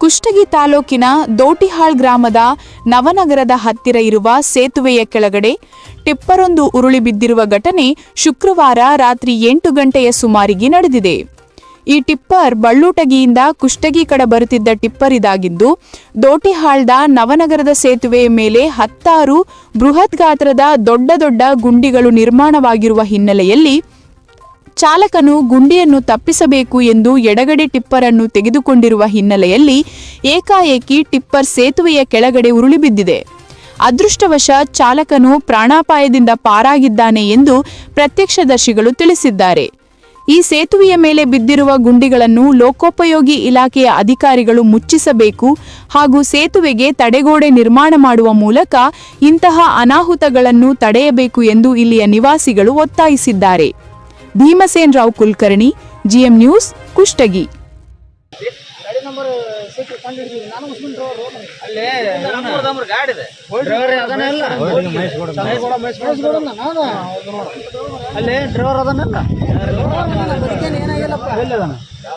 ಕುಷ್ಟಗಿ ತಾಲೂಕಿನ ದೋಟಿಹಾಳ್ ಗ್ರಾಮದ ನವನಗರದ ಹತ್ತಿರ ಇರುವ ಸೇತುವೆಯ ಕೆಳಗಡೆ ಟಿಪ್ಪರೊಂದು ಉರುಳಿ ಬಿದ್ದಿರುವ ಘಟನೆ ಶುಕ್ರವಾರ ರಾತ್ರಿ ಎಂಟು ಗಂಟೆಯ ಸುಮಾರಿಗೆ ನಡೆದಿದೆ. ಈ ಟಿಪ್ಪರ್ ಬಳ್ಳೂಟಗಿಯಿಂದ ಕುಷ್ಟಗಿ ಕಡೆ ಬರುತ್ತಿದ್ದ ಟಿಪ್ಪರ್ ಇದಾಗಿದ್ದು, ದೋಟಿಹಾಳ್ದ ನವನಗರದ ಸೇತುವೆಯ ಮೇಲೆ ಹತ್ತಾರು ಬೃಹತ್ ಗಾತ್ರದ ದೊಡ್ಡ ದೊಡ್ಡ ಗುಂಡಿಗಳು ನಿರ್ಮಾಣವಾಗಿರುವ ಹಿನ್ನೆಲೆಯಲ್ಲಿ ಚಾಲಕನು ಗುಂಡಿಯನ್ನು ತಪ್ಪಿಸಬೇಕು ಎಂದು ಎಡಗಡೆ ಟಿಪ್ಪರ್ ಅನ್ನು ತೆಗೆದುಕೊಂಡಿರುವ ಹಿನ್ನೆಲೆಯಲ್ಲಿ ಏಕಾಏಕಿ ಟಿಪ್ಪರ್ ಸೇತುವೆಯ ಕೆಳಗಡೆ ಉರುಳಿಬಿದ್ದಿದೆ. ಅದೃಷ್ಟವಶ ಚಾಲಕನು ಪ್ರಾಣಾಪಾಯದಿಂದ ಪಾರಾಗಿದ್ದಾನೆ ಎಂದು ಪ್ರತ್ಯಕ್ಷದರ್ಶಿಗಳು ತಿಳಿಸಿದ್ದಾರೆ. ಈ ಸೇತುವೆಯ ಮೇಲೆ ಬಿದ್ದಿರುವ ಗುಂಡಿಗಳನ್ನು ಲೋಕೋಪಯೋಗಿ ಇಲಾಖೆಯ ಅಧಿಕಾರಿಗಳು ಮುಚ್ಚಿಸಬೇಕು ಹಾಗೂ ಸೇತುವೆಗೆ ತಡೆಗೋಡೆ ನಿರ್ಮಾಣ ಮಾಡುವ ಮೂಲಕ ಇಂತಹ ಅನಾಹುತಗಳನ್ನು ತಡೆಯಬೇಕು ಎಂದು ಇಲ್ಲಿಯ ನಿವಾಸಿಗಳು ಒತ್ತಾಯಿಸಿದ್ದಾರೆ. Bhimsen Rao Kulkarni GM news Kushtagi. ಅಲ್ಲೇ ಡ್ರೈವರ್